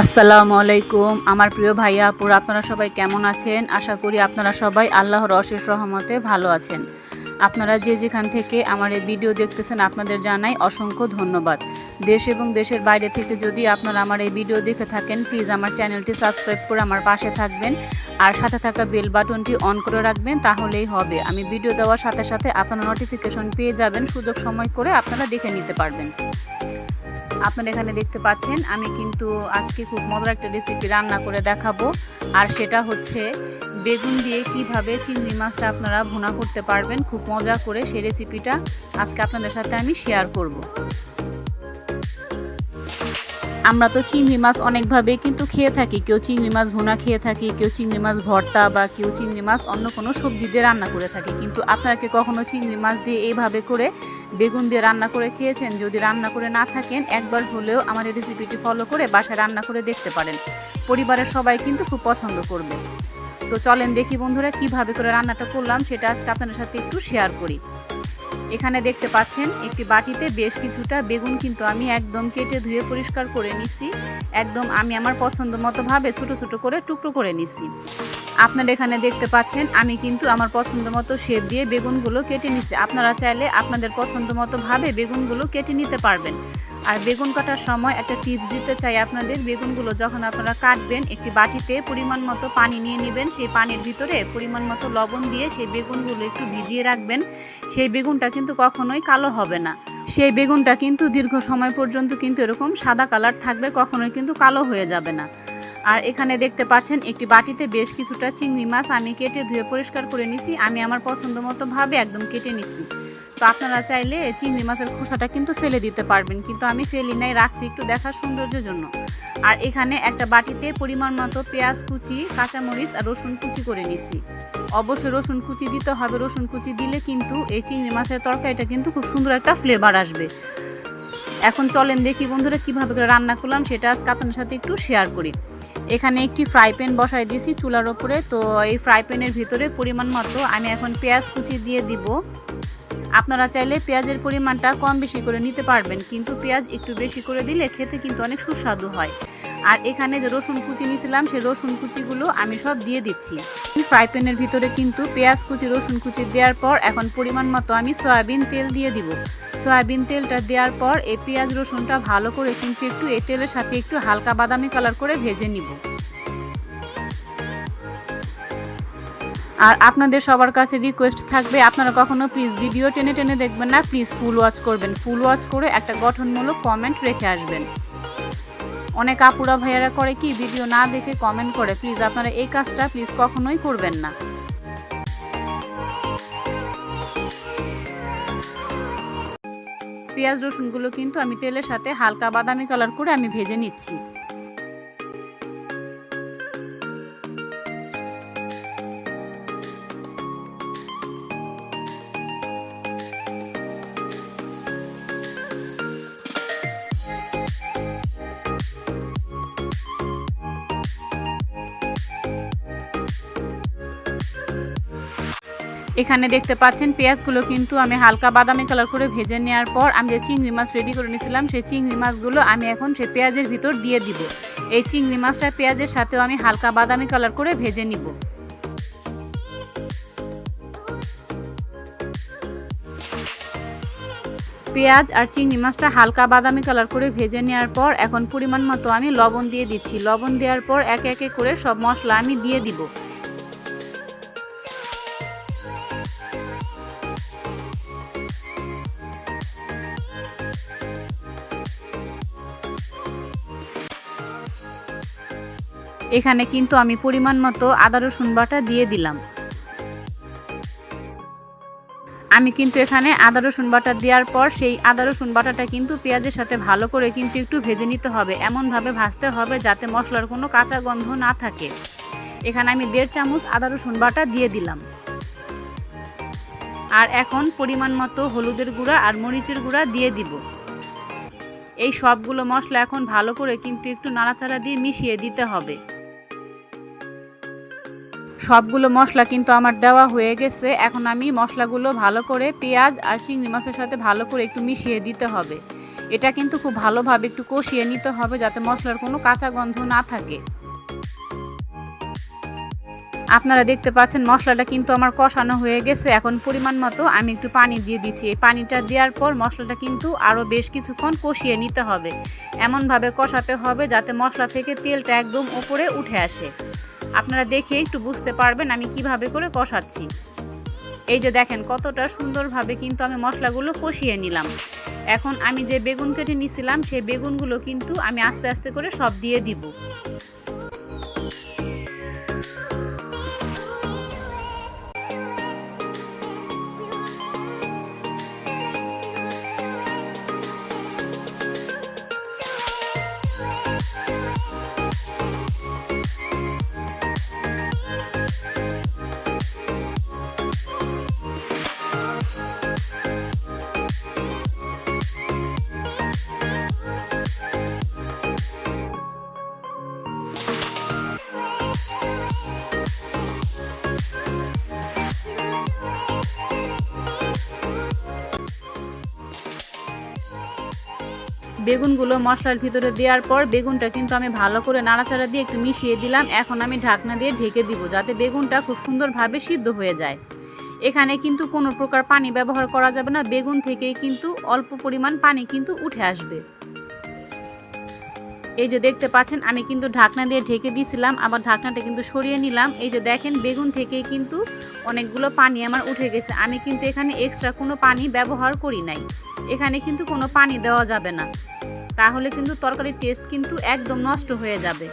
আসসালামু আলাইকুম। আমার প্রিয় ভাইয়া, আপুর, আপনারা সবাই কেমন আছেন? আশা করি আপনারা সবাই আল্লাহর অশেষ রহমতে ভালো আছেন। আপনারা যে যেখান থেকে আমার এই ভিডিও দেখতেছেন, আপনাদের জানাই অসংখ্য ধন্যবাদ। দেশ এবং দেশের বাইরে থেকে যদি আপনারা আমার এই ভিডিও দেখে থাকেন প্লিজ আমার চ্যানেলটি সাবস্ক্রাইব করে আমার পাশে থাকবেন। আর সাথে থাকা বেল বাটনটি অন করে রাখবেন, তাহলেই হবে। আমি ভিডিও দেওয়ার সাথে সাথে আপনারা নোটিফিকেশন পেয়ে যাবেন, সুযোগ সময় করে আপনারা দেখে নিতে পারবেন। আপনারা এখানে দেখতে পাচ্ছেন, আমি কিন্তু আজকে খুব মজার একটা রেসিপি রান্না করে দেখাবো। আর সেটা হচ্ছে বেগুন দিয়ে কীভাবে চিংড়ি মাছটা আপনারা ভুনা করতে পারবেন, খুব মজা করে সেই রেসিপিটা আজকে আপনাদের সাথে আমি শেয়ার করব। আমরা তো চিংড়ি মাছ অনেকভাবে কিন্তু খেয়ে থাকি, কেউ চিংড়ি মাছ ভুনা খেয়ে থাকি, কেউ চিংড়ি মাছ ভর্তা বা কেউ চিংড়ি মাছ অন্য কোনো সবজি দিয়ে রান্না করে থাকি। কিন্তু আপনাকে কখনো চিংড়ি মাছ দিয়ে এইভাবে করে বেগুন দিয়ে রান্না করে খেয়েছেন? যদি রান্না করে না থাকেন, একবার হলেও আমার এই রেসিপিটি ফলো করে বাসায় রান্না করে দেখতে পারেন। পরিবারের সবাই কিন্তু খুব পছন্দ করবে। তো চলেন দেখি বন্ধুরা কীভাবে করে রান্নাটা করলাম, সেটা আজকে আপনাদের সাথে একটু শেয়ার করি। এখানে দেখতে পাচ্ছেন একটি বাটিতে বেশ কিছুটা বেগুন কিন্তু আমি একদম কেটে ধুয়ে পরিষ্কার করে নিছি। একদম আমি আমার পছন্দ মতো ভাবে ছোট ছোট করে টুকরো করে নিছি। আপনারা এখানে দেখতে পাচ্ছেন আমি কিন্তু আমার পছন্দ মতো শেপ দিয়ে বেগুনগুলো কেটে নিছি। আপনারা চাইলে আপনাদের পছন্দ মতো ভাবে বেগুনগুলো কেটে নিতে পারবেন। আর বেগুন কাটার সময় একটা টিপস দিতে চাই আপনাদের। বেগুনগুলো যখন আপনারা কাটবেন, একটি বাটিতে পরিমাণ মতো পানি নিয়ে নেবেন। সেই পানির ভিতরে পরিমাণ মতো লবণ দিয়ে সেই বেগুনগুলো একটু ভিজিয়ে রাখবেন। সেই বেগুনটা কিন্তু কখনোই কালো হবে না। সেই বেগুনটা কিন্তু দীর্ঘ সময় পর্যন্ত কিন্তু এরকম সাদা কালার থাকবে, কখনোই কিন্তু কালো হয়ে যাবে না। আর এখানে দেখতে পাচ্ছেন, একটি বাটিতে বেশ কিছুটা চিংড়ি মাছ আমি কেটে ধুয়ে পরিষ্কার করে নিছি। আমি আমার পছন্দ মতো ভাবে একদম কেটে নিছি। তো আপনারা চাইলে চিংড়ি মাছের খোসাটা কিন্তু ফেলে দিতে পারবেন, কিন্তু আমি ফেলি নাই, রাখছি একটু দেখার সৌন্দর্যের জন্য। আর এখানে একটা বাটিতে পরিমাণ মতো পেঁয়াজ কুচি, কাঁচামরিচ আর রসুন কুচি করে নিছি। অবশ্যই রসুন কুচি দিতে হবে, রসুন কুচি দিলে কিন্তু এই চিংড়ি মাছের তরকারিটা কিন্তু খুব সুন্দর একটা ফ্লেভার আসবে। এখন চলেন দেখি বন্ধুরা কীভাবে করে রান্না করলাম, সেটা আজকে আপনার সাথে একটু শেয়ার করি। এখানে একটি ফ্রাই প্যান বসাই দিয়েছি চুলার ওপরে, তো এই ফ্রাই প্যানের ভিতরে পরিমাণ মতো আমি এখন পেঁয়াজ কুচি দিয়ে দিব। আপনারা চাইলে পেঁয়াজের পরিমাণটা কম বেশি করে নিতে পারবেন, কিন্তু পেঁয়াজ একটু বেশি করে দিলে খেতে কিন্তু অনেক সুস্বাদু হয়। আর এখানে যে রসুন কুচি নিয়েছিলাম, সেই রসুন কুচিগুলো আমি সব দিয়ে দিচ্ছি। ফ্রাই প্যানের ভিতরে কিন্তু পেঁয়াজ কুচি, রসুন কুচি দেওয়ার পর এখন পরিমাণ মতো আমি সয়াবিন তেল দিয়ে দিব। সয়াবিন তেলটা দেওয়ার পর এই পেঁয়াজ রসুনটা ভালো করে কিন্তু একটু এই তেলের সাথে একটু হালকা বাদামি কালার করে ভেজে নিব। আর আপনাদের সবার কাছে রিকোয়েস্ট থাকবে, আপনারা কখনো প্লিজ ভিডিও টেনে টেনে দেখবেন না প্লিজ ফুল ওয়াচ করবেন। ফুল ওয়াচ করে একটা গঠনমূলক কমেন্ট রেখে আসবেন। অনেক আপুরা ভাইয়ারা করে কি ভিডিও না দেখে কমেন্ট করে প্লিজ আপনারা এই কাজটা প্লিজ কখনোই করবেন না। পেঁয়াজ রসুনগুলো কিন্তু আমি তেলের সাথে হালকা বাদামি কালার করে আমি ভেজে নিচ্ছি। এখানে দেখতে পাচ্ছেন পেঁয়াজগুলো কিন্তু আমি হালকা বাদামি কালার করে ভেজে নেওয়ার পর আমি যে চিংড়ি মাছ রেডি করে নিয়েছিলাম, সেই চিংড়ি মাছগুলো আমি এখন সে পেঁয়াজের ভিতর দিয়ে দিব। এই চিংড়ি মাছটা পেঁয়াজের সাথেও আমি হালকা বাদামি কালার করে ভেজে নিব। পেঁয়াজ আর চিংড়ি মাছটা হালকা বাদামি কালার করে ভেজে নেওয়ার পর এখন পরিমাণ মতো আমি লবণ দিয়ে দিচ্ছি। লবণ দেওয়ার পর একে একে করে সব মশলা আমি দিয়ে দিব। এখানে কিন্তু আমি পরিমাণ মতো আদা রসুন বাটা দিয়ে দিলাম। আমি কিন্তু এখানে আদা রসুন বাটা দেওয়ার পর সেই আদা রসুন বাটাটা কিন্তু পেঁয়াজের সাথে ভালো করে কিন্তু একটু ভেজে নিতে হবে। এমনভাবে ভাজতে হবে যাতে মশলার কোনো কাঁচা গন্ধ না থাকে। এখানে আমি দেড় চামচ আদা রসুন বাটা দিয়ে দিলাম। আর এখন পরিমাণ মতো হলুদের গুঁড়া আর মরিচের গুঁড়া দিয়ে দিব। এই সবগুলো মশলা এখন ভালো করে কিন্তু একটু নাড়াচাড়া দিয়ে মিশিয়ে দিতে হবে। সবগুলো মশলা কিন্তু আমার দেওয়া হয়ে গেছে। এখন আমি মশলাগুলো ভালো করে পেঁয়াজ আর চিংড়ি মাছের সাথে ভালো করে একটু মিশিয়ে দিতে হবে। এটা কিন্তু খুব ভালোভাবে একটু কষিয়ে নিতে হবে যাতে মশলার কোনো কাঁচা গন্ধ না থাকে। আপনারা দেখতে পাচ্ছেন মশলাটা কিন্তু আমার কষানো হয়ে গেছে। এখন পরিমাণ মতো আমি একটু পানি দিয়ে দিচ্ছি। এই পানিটা দেওয়ার পর মশলাটা কিন্তু আরও বেশ কিছুক্ষণ কষিয়ে নিতে হবে। এমনভাবে কষাতে হবে যাতে মশলা থেকে তেলটা একদম ওপরে উঠে আসে। আপনারা দেখে একটু বুঝতে পারবেন আমি কীভাবে করে কষাচ্ছি। এই যে দেখেন, কতটা সুন্দরভাবে কিন্তু আমি মশলাগুলো কষিয়ে নিলাম। এখন আমি যে বেগুন কেটে নিছিলাম, সেই বেগুনগুলো কিন্তু আমি আস্তে আস্তে করে সব দিয়ে দিব। বেগুনগুলো মশলার ভিতরে দেওয়ার পর বেগুনটা কিন্তু আমি ভালো করে নাড়াচাড়া দিয়ে একটু মিশিয়ে দিলাম। এখন আমি ঢাকনা দিয়ে ঢেকে দিব যাতে বেগুনটা খুব সুন্দরভাবে সিদ্ধ হয়ে যায়। এখানে কিন্তু কোনো প্রকার পানি ব্যবহার করা যাবে না। বেগুন থেকেই কিন্তু অল্প পরিমাণ পানি কিন্তু উঠে আসবে। এই যে দেখতে পাচ্ছেন, আমি কিন্তু ঢাকনা দিয়ে ঢেকে দিয়েছিলাম আবার ঢাকনাটা কিন্তু সরিয়ে নিলাম। এই যে দেখেন, বেগুন থেকেই কিন্তু অনেকগুলো পানি আমার উঠে গেছে। আমি কিন্তু এখানে এক্সট্রা কোনো পানি ব্যবহার করি নাই। এখানে কিন্তু কোনো পানি দেওয়া যাবে না। তাহলে কিন্তু তরকারির টেস্ট কিন্তু একদম নষ্ট হয়ে যাবে।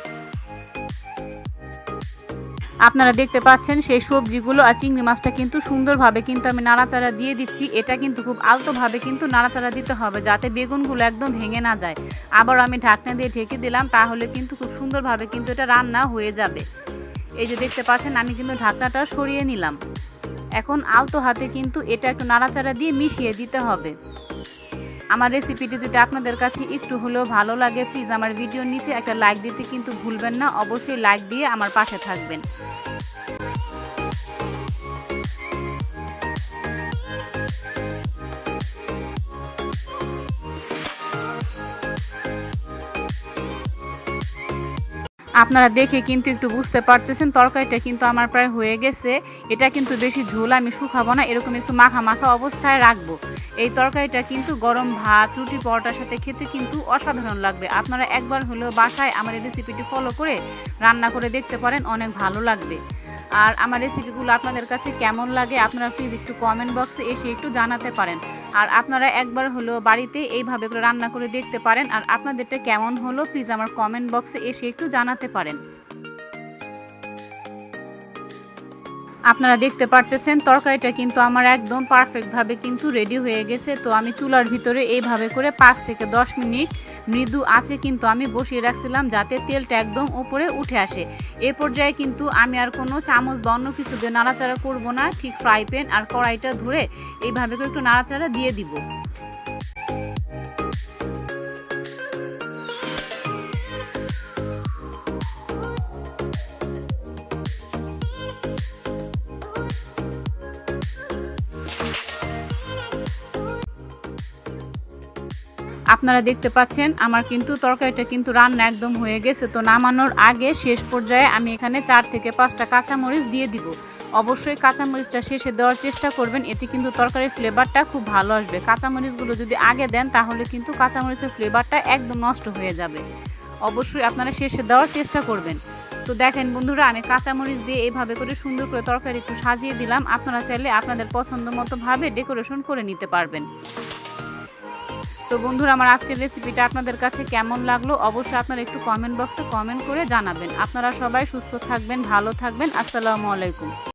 আপনারা দেখতে পাচ্ছেন সেই সবজিগুলো আর চিংড়ি মাছটা কিন্তু সুন্দরভাবে কিন্তু আমি নাড়াচাড়া দিয়ে দিচ্ছি। এটা কিন্তু খুব আলতোভাবে কিন্তু নাড়াচাড়া দিতে হবে যাতে বেগুনগুলো একদম ভেঙে না যায়। আবার আমি ঢাকনা দিয়ে ঢেকে দিলাম, তাহলে কিন্তু খুব সুন্দরভাবে কিন্তু এটা রান্না হয়ে যাবে। এই যে দেখতে পাচ্ছেন, আমি কিন্তু ঢাকনাটা সরিয়ে নিলাম। এখন আলতো হাতে কিন্তু এটা একটু নাড়াচাড়া দিয়ে মিশিয়ে দিতে হবে। আমার রেসিপিটি যদি আপনাদের কাছে একটু হলেও ভালো লাগে প্লিজ আমার ভিডিওর নিচে একটা লাইক দিতে কিন্তু ভুলবেন না। অবশ্যই লাইক দিয়ে আমার পাশে থাকবেন। আপনারা দেখে কিন্তু একটু বুঝতে পারতেছেন, তরকারিটা কিন্তু আমার প্রায় হয়ে গেছে। এটা কিন্তু বেশি ঝোল, আমি শুকাবো না, এরকম একটু মাখা মাখা অবস্থায় রাখব। এই তরকারিটা কিন্তু গরম ভাত, রুটি, পরোটার সাথে খেতে কিন্তু অসাধারণ লাগবে। আপনারা একবার হলেও বাসায় আমার এই রেসিপিটি ফলো করে রান্না করে দেখতে পারেন, অনেক ভালো লাগবে। আর আমার রেসিপিগুলো আপনাদের কাছে কেমন লাগে আপনারা প্লিজ একটু কমেন্ট বক্সে এসে একটু জানাতে পারেন। আর আপনারা একবার হলো বাড়িতে এইভাবে রান্না করে দেখতে পারেন। আর আপনাদেরটা কেমন হলো প্লিজ আমার কমেন্ট বক্সে এসে একটু জানাতে পারেন। আপনারা দেখতে পারতেছেন, তরকারিটা কিন্তু আমার একদম পারফেক্টভাবে কিন্তু রেডি হয়ে গেছে। তো আমি চুলার ভিতরে এইভাবে করে পাঁচ থেকে দশ মিনিট মৃদু আছে কিন্তু আমি বসিয়ে রাখছিলাম যাতে তেলটা একদম উপরে উঠে আসে। এ পর্যায়ে কিন্তু আমি আর কোনো চামচ বা অন্য কিছু দিয়ে নাড়াচাড়া করব না, ঠিক ফ্রাই প্যান আর কড়াইটা ধরে এইভাবে করে একটু নাড়াচাড়া দিয়ে দিব। আপনারা দেখতে পাচ্ছেন, আমার কিন্তু তরকারিটা কিন্তু রান্না একদম হয়ে গেছে। তো নামানোর আগে শেষ পর্যায়ে আমি এখানে চার থেকে পাঁচটা কাঁচামরিচ দিয়ে দিব। অবশ্যই কাঁচামরিচটা শেষে দেওয়ার চেষ্টা করবেন, এতে কিন্তু তরকারির ফ্লেভারটা খুব ভালো আসবে। কাঁচামরিচগুলো যদি আগে দেন, তাহলে কিন্তু কাঁচামরিচের ফ্লেভারটা একদম নষ্ট হয়ে যাবে। অবশ্যই আপনারা শেষে দেওয়ার চেষ্টা করবেন। তো দেখেন বন্ধুরা, আমি কাঁচামরিচ দিয়ে এইভাবে করে সুন্দর করে তরকারি একটু সাজিয়ে দিলাম। আপনারা চাইলে আপনাদের পছন্দ মতোভাবে ডেকোরেশন করে নিতে পারবেন। তো বন্ধুরা, আমার আজকের রেসিপিটা আপনাদের কাছে কেমন লাগল অবশ্যই আপনারা একটু কমেন্ট বক্সে কমেন্ট করে জানাবেন। আপনারা সবাই সুস্থ থাকবেন, ভালো থাকবেন। আসসালামু আলাইকুম।